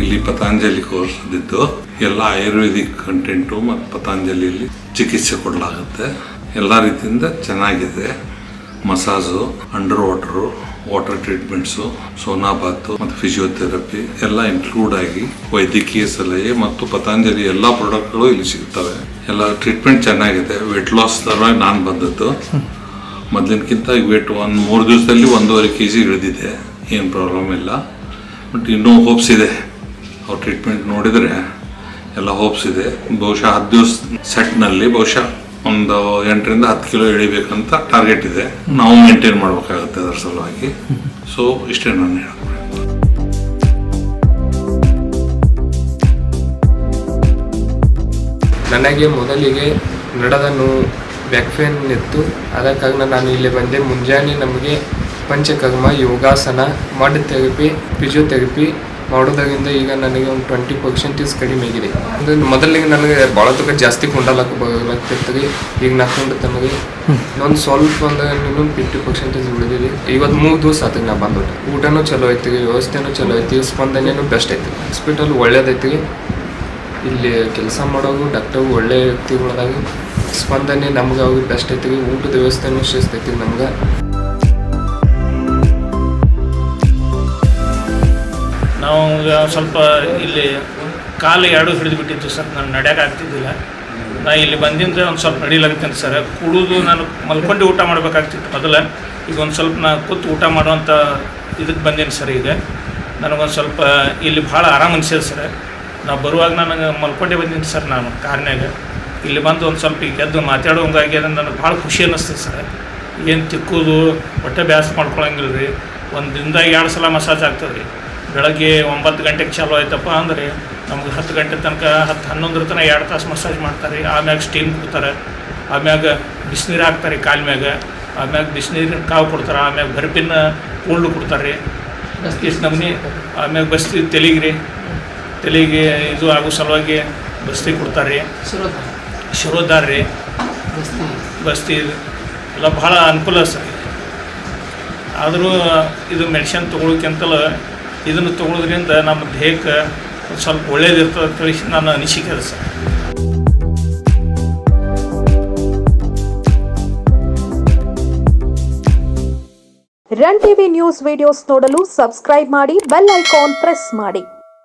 ಇಲ್ಲಿ ಪತಂಜಲಿ ಕೋರ್ಸ್ ಇದ್ದು ಎಲ್ಲ ಆಯುರ್ವೇದಿಕ್ ಕಂಟೆಂಟು ಮತ್ತು ಪತಂಜಲಿಯಲ್ಲಿ ಚಿಕಿತ್ಸೆ ಕೊಡಲಾಗುತ್ತೆ. ಎಲ್ಲ ರೀತಿಯಿಂದ ಚೆನ್ನಾಗಿದೆ. Massage under water water treatments sauna bath ಮತ್ತು ಫಿಸಿಯೋಥೆರಪಿ ಎಲ್ಲ ಇನ್ಕ್ಲೂಡ್ ಆಗಿ ವೈದ್ಯಕೀಯ ಸಲಹೆ ಮತ್ತು ಪತಂಜಲಿ ಎಲ್ಲ ಪ್ರಾಡಕ್ಟ್ಗಳು ಇಲ್ಲಿ ಸಿಗ್ತವೆ. ಎಲ್ಲ ಟ್ರೀಟ್ಮೆಂಟ್ ಚೆನ್ನಾಗಿದೆ. ವೆಯ್ಟ್ ಲಾಸ್ ಸಲುವಾಗಿ ನಾನು ಬಂದದ್ದು. ಮೊದಲಿನಕ್ಕಿಂತ ವೇಟ್ ಒಂದು ಮೂರು ದಿವಸದಲ್ಲಿ ಒಂದೂವರೆ ಕೆ ಜಿ ಇಳಿದಿದೆ. ಏನು ಪ್ರಾಬ್ಲಮ್ ಇಲ್ಲ. ಬಟ್ ಇನ್ನೂ ಹೋಪ್ಸ್ ಇದೆ. ಅವ್ರ ಟ್ರೀಟ್ಮೆಂಟ್ ನೋಡಿದರೆ ಎಲ್ಲ ಹೋಪ್ಸ್ ಇದೆ. ಬಹುಶಃ ಹತ್ತು ದಿವಸ ಸೆಟ್ನಲ್ಲಿ ಬಹುಶಃ ಒಂದು ಎಂಟರಿಂದ ಹತ್ತು ಕಿಲೋ ಇಳಿಬೇಕಂತ ಟಾರ್ಗೆಟ್ ಇದೆ. ನಾವು ಮೇಂಟೈನ್ ಮಾಡಬೇಕಾಗುತ್ತೆ ಅದರ ಸಲುವಾಗಿ. ಸೊ ಇಷ್ಟೇ ನಾನು ಹೇಳೋದು ನನಗೆ ಮೊದಲಿಗೆ ನಡದ ನೋವು ಬ್ಯಾಕ್ ಪೇನ್ ಇತ್ತು. ಅದಕ್ಕಾಗಿ ನಾನು ಇಲ್ಲಿ ಬಂದೆ. ಮುಂಜಾನೆ ನಮಗೆ panchakarma yogasana, mud therapy physiotherapy ಮಾಡೋದ್ರಿಂದ ಈಗ ನನಗೆ ಒಂದು ಟ್ವೆಂಟಿ ಪರ್ಸೆಂಟೇಜ್ ಕಡಿಮೆ ಆಗಿದೆ. ಅಂದರೆ ಮೊದಲಿಗೆ ನನಗೆ ಭಾಳ ತೂಕ ಜಾಸ್ತಿ ಕುಂಡಲಕ್ಕ ಬರಲಾಗ್ತಿರ್ತದೆ ಈಗ ನಾಕೊಂಡು ತನಗೆ ಇನ್ನೊಂದು ಸ್ವಲ್ಪ ಒಂದು ಇನ್ನೊಂದು ಫಿಫ್ಟಿ ಪರ್ಸೆಂಟೇಜ್ ಉಳಿದಿದೆ. ಇವತ್ತು ಮೂರು ದಿವಸ ಆಯ್ತು ನಾ ಬಂದ್ಬಿಟ್ಟೆ. ಊಟನೂ ಚಲೋ ಐತಿ ವ್ಯವಸ್ಥೆನೂ ಚಲೋ ಐತಿ ಸ್ಪಂದನೆನೂ ಬೆಸ್ಟ್ ಐತಿ ಹಾಸ್ಪಿಟಲ್ ಒಳ್ಳೇದೈತಿ ಇಲ್ಲಿ ಕೆಲಸ ಮಾಡೋರು ಡಾಕ್ಟರ್ ಒಳ್ಳೆ ವ್ಯಕ್ತಿಗಳದಾಗ ಸ್ಪಂದನೆ ನಮ್ಗೆ ಅವ್ರಿಗೆ ಬೆಸ್ಟ್ ಐತಿ ಊಟದ ವ್ಯವಸ್ಥೆನೂ ಶಿಸ್ತೈತಿ ನಮ್ಗೆ. ನಾವು ಈಗ ಸ್ವಲ್ಪ ಇಲ್ಲಿ ಕಾಲು ಎರಡು ಹಿಡಿದು ಬಿಟ್ಟಿತ್ತು ಸರ್, ನಾನು ನಡೆಯೋಕೆ ಆಗ್ತಿದ್ದಿಲ್ಲ. ನಾ ಇಲ್ಲಿ ಬಂದಿಂದ ಒಂದು ಸ್ವಲ್ಪ ನಡೀಲಾಗ್ತೇನೆ ಸರ್. ಕುಡಿದು ನಾನು ಮಲ್ಕೊಂಡು ಊಟ ಮಾಡಬೇಕಾಗ್ತಿತ್ತು ಮೊದಲ. ಈಗ ಒಂದು ಸ್ವಲ್ಪ ನಾ ಕೂತು ಊಟ ಮಾಡುವಂಥ ಇದಕ್ಕೆ ಬಂದೇನೆ ಸರ್ ಈಗ. ನನಗೊಂದು ಸ್ವಲ್ಪ ಇಲ್ಲಿ ಭಾಳ ಆರಾಮ ಅನಿಸಿದೆ ಸರ್. ನಾ ಬರುವಾಗ ನನಗೆ ಮಲ್ಕೊಂಡೇ ಬಂದೀನಿ ಸರ್ ನಾನು ಕಾರ್ನ್ಯಾಗ. ಇಲ್ಲಿ ಬಂದು ಒಂದು ಸ್ವಲ್ಪ ಈಗ ಎದ್ದು ಮಾತಾಡೋಂಗಾಗಿ ಅದನ್ನು ನನಗೆ ಭಾಳ ಖುಷಿ ಅನ್ನಿಸ್ತದೆ ಸರ್. ಏನು ತಿಕ್ಕೋದು, ಹೊಟ್ಟೆ ಬ್ಯಾಸ್ ಮಾಡ್ಕೊಳಂಗಿಲ್ಲ ರೀ ಒಂದು ದಿನದಾಗ ಎರಡು ಸಲ ಮಸಾಜ್ ಆಗ್ತದೆ ರೀ ಬೆಳಗ್ಗೆ ಒಂಬತ್ತು ಗಂಟೆಗೆ ಚಾಲೂ ಆಯ್ತಪ್ಪ ಅಂದರೆ ನಮ್ಗೆ ಹತ್ತು ಗಂಟೆ ತನಕ ಹತ್ತು ಹನ್ನೊಂದರ ತನಕ ಎರಡು ತಾಸು ಮಸಾಜ್ ಮಾಡ್ತಾರೆ. ಆಮ್ಯಾಗ ಸ್ಟೀಮ್ ಕೊಡ್ತಾರೆ. ಆಮ್ಯಾಗ ಬಿಸಿನೀರು ಹಾಕ್ತಾರೆ ಕಾಲ ಮ್ಯಾಗ. ಆಮ್ಯಾಗ ಬಿಸಿನೀರಿನ ಕಾವು ಕೊಡ್ತಾರೆ. ಆಮ್ಯಾಗ ಬರ್ಪಿನ ಕೂಳು ಕೊಡ್ತಾರೆ. ಇಷ್ಟು ನಮೂನಿ ಆಮ್ಯಾಗ ಬಸ್ತಿ ತೆಲಿಗೆ ರೀ. ತೆಲಿಗೆ ಇದು ಆಗೋ ಸಲುವಾಗಿ ಬಸ್ತಿ ಕೊಡ್ತಾರೆ. ಶಿರೋದಾರ ರೀ. ಬಸ್ತಿ. ಎಲ್ಲ ಭಾಳ ಅನುಕೂಲ ಸರ್. ಆದರೂ ಇದು ಮೆಡಿಸಿನ್ ತೊಗೊಳಕ್ಕಿಂತಲೂ ಇದನ್ನು ತೊಗೊಳೋದ್ರಿಂದ ನಮ್ಮ ದೇಹಕ್ಕೆ ಸ್ವಲ್ಪ ಒಳ್ಳೇದಿರ್ತದೆ ಅಂತ ಹೇಳಿ ನನ್ನ ಅನಿಸಿಕೆ ಅದು sir. Run TV news videos ನೋಡಲು ಸಬ್ಸ್ಕ್ರೈಬ್ ಮಾಡಿ ಬೆಲ್ ಐಕಾನ್ ಪ್ರೆಸ್ ಮಾಡಿ.